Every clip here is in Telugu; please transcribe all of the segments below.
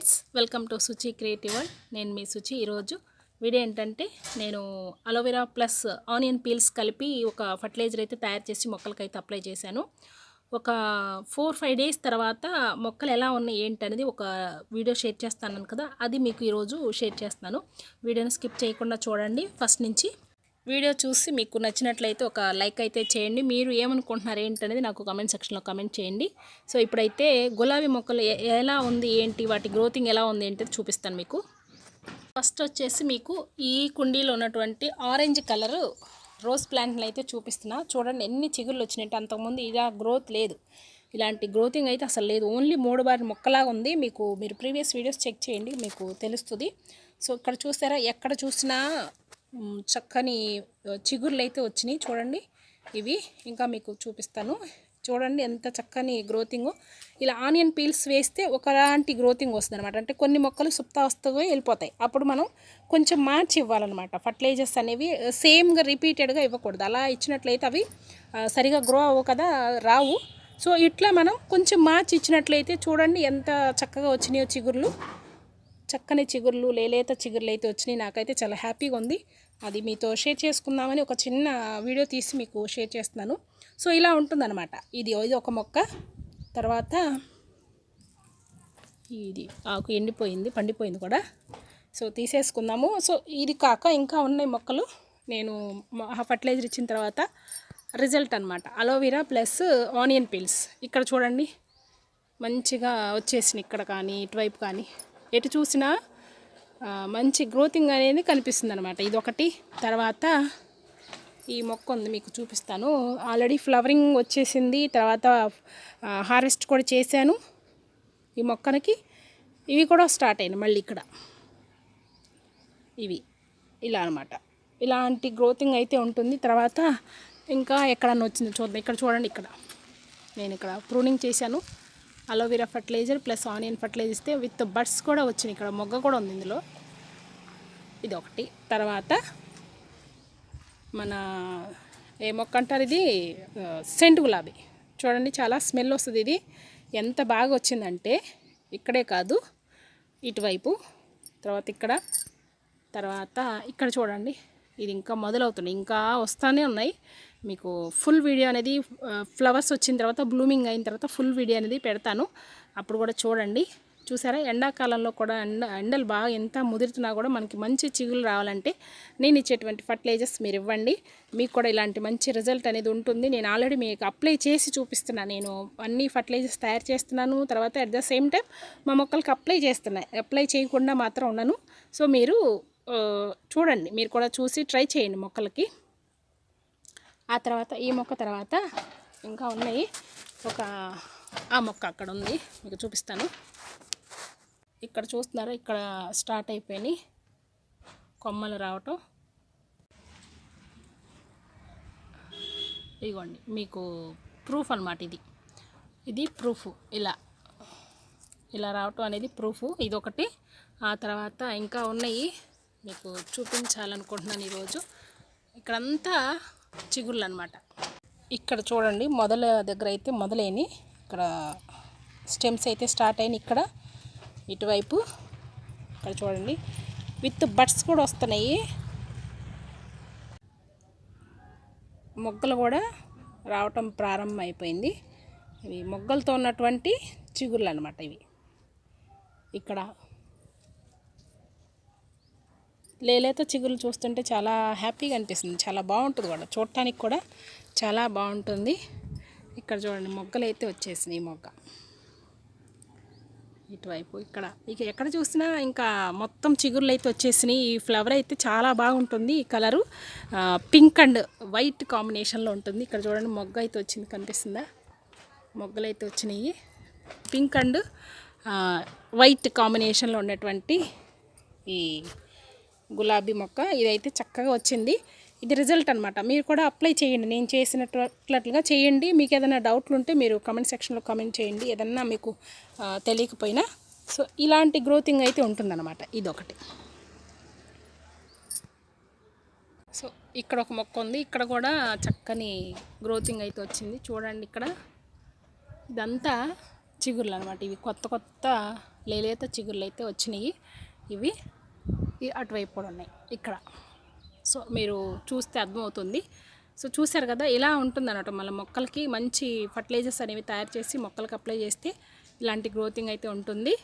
Friends welcome to Suchi creative world. నేను మీ సుచి ఈరోజు. వీడియో ఏంటంటే నేను అలోవెరా ప్లస్ ఆనియన్ పీల్స్ కలిపి ఒక ఫర్టిలైజర్ అయితే తయారు చేసి మొక్కలకైతే అప్లై చేశాను. ఒక ఫోర్ ఫైవ్ డేస్ తర్వాత మొక్కలు ఎలా ఉన్నాయి ఏంటనేది ఒక వీడియో షేర్ చేస్తాను కదా అది మీకు ఈరోజు షేర్ చేస్తాను. వీడియోని స్కిప్ చేయకుండా చూడండి. ఫస్ట్ నుంచి వీడియో చూసి మీకు నచ్చినట్లయితే ఒక లైక్ అయితే చేయండి. మీరు ఏమనుకుంటున్నారు ఏంటనేది నాకు కామెంట్ సెక్షన్లో కమెంట్ చేయండి. సో ఇప్పుడైతే గులాబీ మొక్కలు ఎలా ఉంది ఏంటి వాటి గ్రోతింగ్ ఎలా ఉంది ఏంటి చూపిస్తాను మీకు. ఫస్ట్ వచ్చేసి మీకు ఈ కుండీలో ఉన్నటువంటి ఆరెంజ్ కలరు రోజ్ ప్లాంట్ని అయితే చూపిస్తున్నా. చూడండి ఎన్ని చిగుళ్ళు వచ్చినట్టు. అంతకుముందు ఇలా గ్రోత్ లేదు. ఇలాంటి గ్రోతింగ్ అయితే అసలు లేదు. ఓన్లీ మూడు బారి మొక్కలాగా ఉంది. మీకు మీరు ప్రీవియస్ వీడియోస్ చెక్ చేయండి మీకు తెలుస్తుంది. సో ఇక్కడ చూసారా ఎక్కడ చూసినా చక్కని చిగుర్లు అయితే వచ్చినాయి. చూడండి ఇవి. ఇంకా మీకు చూపిస్తాను. చూడండి ఎంత చక్కని గ్రోతింగ్ ఇలా ఆనియన్ పీల్స్ వేస్తే ఒకలాంటి గ్రోతింగ్ వస్తుంది అనమాట అంటే కొన్ని మొక్కలు సుప్తావస్థగా వెళ్ళిపోతాయి. అప్పుడు మనం కొంచెం మార్చి ఇవ్వాలన్నమాట. ఫర్టిలైజర్స్ అనేవి సేమ్గా రిపీటెడ్గా ఇవ్వకూడదు. అలా ఇచ్చినట్లయితే అవి సరిగా గ్రో అవ్వవు కదా రావు. సో ఇట్లా మనం కొంచెం మార్చి ఇచ్చినట్లయితే చూడండి ఎంత చక్కగా వచ్చినాయో చిగుర్లు. చక్కని చిగుర్లు లేలేత చిగుర్లు అయితే వచ్చినాయి. నాకైతే చాలా హ్యాపీగా ఉంది. అది మీతో షేర్ చేసుకుందామని ఒక చిన్న వీడియో తీసి మీకు షేర్ చేస్తున్నాను. సో ఇలా ఉంటుందన్నమాట. ఇది ఇది ఒక మొక్క. తర్వాత ఇది ఆకు ఎండిపోయింది పండిపోయింది కూడా. సో తీసేసుకుందాము. సో ఇది కాక ఇంకా ఉన్నాయి మొక్కలు. నేను ఫర్టిలైజర్ ఇచ్చిన తర్వాత రిజల్ట్ అనమాట అలోవెరా ప్లస్ ఆనియన్ పీల్స్. ఇక్కడ చూడండి. మంచిగా వచ్చేసినాయి ఇక్కడ కానీ ఇటువైపు కానీ. ఎటు చూసినా మంచి గ్రోతింగ్ అనేది కనిపిస్తుంది అనమాట ఇది ఒకటి తర్వాత ఈ మొక్క ఉంది మీకు చూపిస్తాను. ఆల్రెడీ ఫ్లవరింగ్ వచ్చేసింది. తర్వాత హార్వెస్ట్ కూడా చేశాను ఈ మొక్కలకి. ఇవి కూడా స్టార్ట్ అయినాయి మళ్ళీ ఇక్కడ. ఇవి. ఇలా అనమాట ఇలాంటి గ్రోతింగ్ అయితే ఉంటుంది. తర్వాత ఇంకా ఎక్కడన్నా వచ్చింది చూద్దాం. ఇక్కడ చూడండి ఇక్కడ. నేను ఇక్కడ ప్రూనింగ్ చేశాను. Aloe vera fertiliser plus onion fertiliser ఇస్తే విత్ బడ్స్ కూడా వచ్చినాయి. ఇక్కడ మొగ్గ కూడా ఉంది ఇందులో. ఇది ఒకటి తర్వాత మన ఏ మొక్క అంటారు ఇది? సెంట్ గులాబీ. చూడండి చాలా స్మెల్ వస్తుంది ఇది. ఎంత బాగా వచ్చిందంటే ఇక్కడే కాదు ఇటువైపు. తర్వాత ఇక్కడ. తర్వాత ఇక్కడ చూడండి. ఇది ఇంకా మొదలవుతుంది ఇంకా వస్తూనే ఉన్నాయి. మీకు ఫుల్ వీడియో అనేది ఫ్లవర్స్ వచ్చిన తర్వాత బ్లూమింగ్ అయిన తర్వాత ఫుల్ వీడియో అనేది పెడతాను. అప్పుడు కూడా చూడండి. చూసారా? ఎండాకాలంలో కూడా ఎండ ఎండలు బాగా ఎంత ముదురుతున్నా కూడా మనకి మంచి చిగులు రావాలంటే నేను ఇచ్చేటువంటి ఫర్టిలైజర్స్ మీరు ఇవ్వండి. మీకు కూడా ఇలాంటి మంచి రిజల్ట్ అనేది ఉంటుంది. నేను ఆల్రెడీ మీకు అప్లై చేసి చూపిస్తున్నాను నేను అన్ని ఫర్టిలైజర్స్ తయారు చేస్తున్నాను. తర్వాత అట్ ద సేమ్ టైం మా మొక్కలకి అప్లై చేస్తున్నాను అప్లై చేయకుండా మాత్రం ఉన్నాను సో మీరు చూడండి. మీరు కూడా చూసి ట్రై చేయండి మొక్కలకి. ఆ తర్వాత ఈ మొక్క తర్వాత ఇంకా ఉన్నాయి. ఒక ఆ మొక్క అక్కడ ఉంది. మీకు చూపిస్తాను. ఇక్కడ చూస్తున్నారా? ఇక్కడ స్టార్ట్ అయిపోయినాయి. కొమ్మలు రావటం. ఇదిగోండి మీకు ప్రూఫ్ అనమాట ఇది. ఇది ప్రూఫ్ ఇలా. ఇలా రావటం అనేది ప్రూఫ్ ఇదొకటి. ఆ తర్వాత ఇంకా ఉన్నాయి. మీకు చూపించాలనుకుంటున్నాను ఈరోజు. ఇక్కడంతా చిగుళ్ళు అనమాట ఇక్కడ చూడండి మొదల దగ్గర అయితే మొదలైనవి ఇక్కడ స్టెమ్స్ అయితే స్టార్ట్ అయినాయి ఇక్కడ. ఇటువైపు ఇక్కడ చూడండి విత్ బడ్స్ కూడా వస్తున్నాయి. మొగ్గలు కూడా రావటం ప్రారంభం అయిపోయింది ఇవి మొగ్గలతో ఉన్నటువంటి చిగుళ్ళు అనమాట ఇవి. ఇక్కడ లేలేత చిగురు చూస్తుంటే చాలా హ్యాపీగా అనిపిస్తుంది. చాలా బాగుంటుంది కూడా. చూడటానికి కూడా చాలా బాగుంటుంది. ఇక్కడ చూడండి మొగ్గలు అయితే వచ్చేసినాయి ఈ మొగ్గ. ఇటువైపు ఇక్కడ. ఇక ఎక్కడ చూసినా ఇంకా మొత్తం చిగురులు అయితే వచ్చేసినాయి. ఈ ఫ్లవర్ అయితే చాలా బాగుంటుంది. ఈ కలరు పింక్ అండ్ వైట్ కాంబినేషన్లో ఉంటుంది. ఇక్కడ చూడండి మొగ్గ అయితే వచ్చింది కనిపిస్తుందా? మొగ్గలు అయితే వచ్చినాయి. పింక్ అండ్ వైట్ కాంబినేషన్లో ఉన్నటువంటి ఈ గులాబీ మొక్క. ఇదైతే చక్కగా వచ్చింది. ఇది రిజల్ట్ అనమాట మీరు కూడా అప్లై చేయండి. నేను చేసినట్లుగా చేయండి. మీకు ఏదైనా డౌట్లు ఉంటే మీరు కమెంట్ సెక్షన్లో కమెంట్ చేయండి. ఏదన్నా మీకు తెలియకపోయినా. సో ఇలాంటి గ్రోతింగ్ అయితే ఉంటుందన్నమాట. ఇదొకటి. సో ఇక్కడ ఒక మొక్క ఉంది. ఇక్కడ కూడా చక్కని గ్రోతింగ్ అయితే వచ్చింది. చూడండి ఇక్కడ. ఇదంతా చిగుర్లు అనమాట ఇవి కొత్త కొత్త లేలేత చిగుర్లు అయితే వచ్చినాయి. ఇవి అటువైపు కూడా ఉన్నాయి. ఇక్కడ. సో మీరు చూస్తే అర్థమవుతుంది. సో చూశారు కదా ఇలా ఉంటుంది అన్నమాట మళ్ళీ మొక్కలకి మంచి ఫర్టిలైజర్స్ అనేవి తయారు చేసి మొక్కలకి అప్లై చేస్తే ఇలాంటి గ్రోతింగ్ అయితే ఉంటుంది.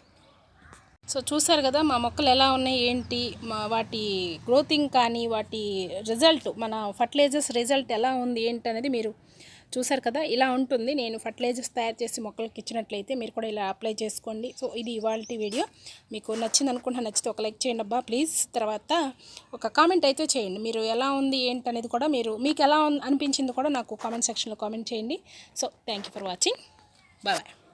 సో చూశారు కదా మా మొక్కలు ఎలా ఉన్నాయి ఏంటి మా వాటి గ్రోతింగ్ కానీ వాటి రిజల్ట్ మన ఫర్టిలైజర్స్ రిజల్ట్ ఎలా ఉంది ఏంటి అనేది మీరు చూసారు కదా ఇలా ఉంటుంది. నేను ఫర్టిలైజర్స్ తయారు చేసి మొక్కలకి ఇచ్చినట్లయితే మీరు కూడా ఇలా అప్లై చేసుకోండి. సో ఇది ఇవాళ వీడియో. మీకు నచ్చింది అనుకుంటా నచ్చితే ఒక లైక్ చేయండి అబ్బా ప్లీజ్ తర్వాత ఒక కామెంట్ అయితే చేయండి. మీరు ఎలా ఉంది ఏంటి అనేది కూడా మీరు మీకు ఎలా అనిపించింది కూడా నాకు కామెంట్ సెక్షన్లో కామెంట్ చేయండి. So thank you for watching bye